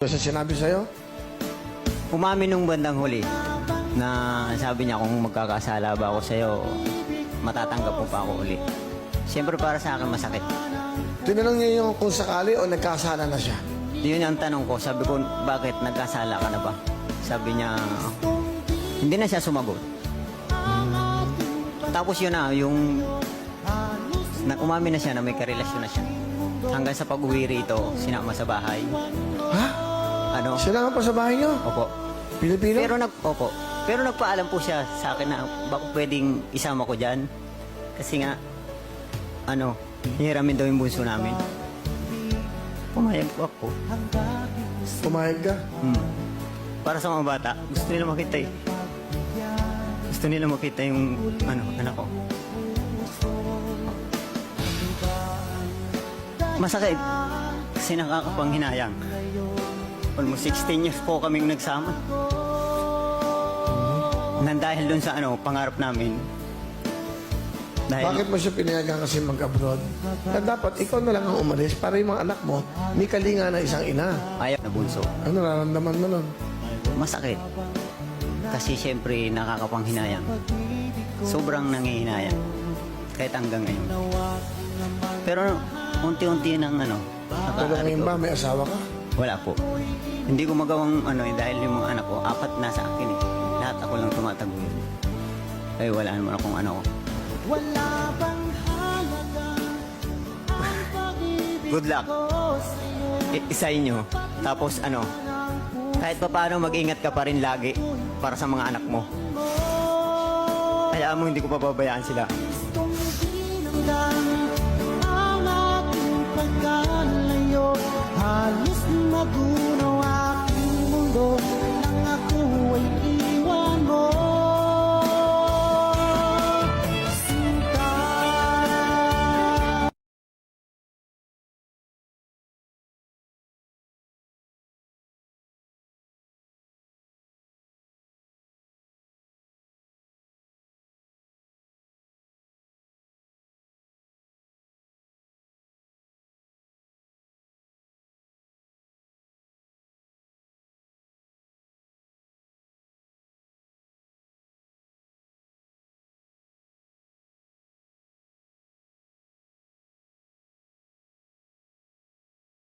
Sa sinabi sa'yo? Umamin nung bandang huli na sabi niya kung magkakasala ba ako sa'yo, matatanggap mo pa ako uli. Siyempre para sa akin masakit. Tinanong niya yung kung sakali o nagkasala na siya. Yun ang tanong ko. Sabi ko, bakit nagkasala ka na ba? Sabi niya, hindi na siya sumagot. Tapos yun na, yung na umamin na siya na may karelasyon na siya. Hanggang sa pag-uwi rito, sinama sa bahay. Ha? Ano? Sila nga pa sa bahay niyo? Opo. Pilipino? Pero nag opo. Pero nagpaalam po siya sa akin na baka pwedeng isama ko diyan. Kasi nga ano, hihiramin daw yung bunso namin. Pumayag po ako. Pumayag ka? Hmm. Para sa mga bata, gusto nila makita eh. Gusto nila makita yung ano, anak ko. Masakit. Kasi nakakapanghinayang. Almost 16 years po kaming nagsama. Nang dahil dun sa ano, pangarap namin. Dahil, Bakit mo siya pinayagan kasi mag-abroad? Na dapat ikaw na lang ang umalis para yung mga anak mo, may kalinga na isang ina. Ayaw na bunso. Ano nararamdaman mo nun? Masakit. Kasi siyempre nakakapanghinayang. Sobrang nangihinayang. Kahit hanggang ngayon. Pero unti-unti nang ano, Pero nakakari ngayon ko. ba, may asawa ka? Wala po. Hindi ko magawang ano eh, dahil yung mga anak ko, apat na sa akin eh. Lahat ako lang tumataguyod. Kaya wala naman akong ano ko. Good luck. I- isa inyo. Tapos ano, kahit pa paano mag-ingat ka pa rin lagi para sa mga anak mo. Kaya mo hindi ko pababayaan sila. ang aking pagkalayo Halos lagu Noah Mundo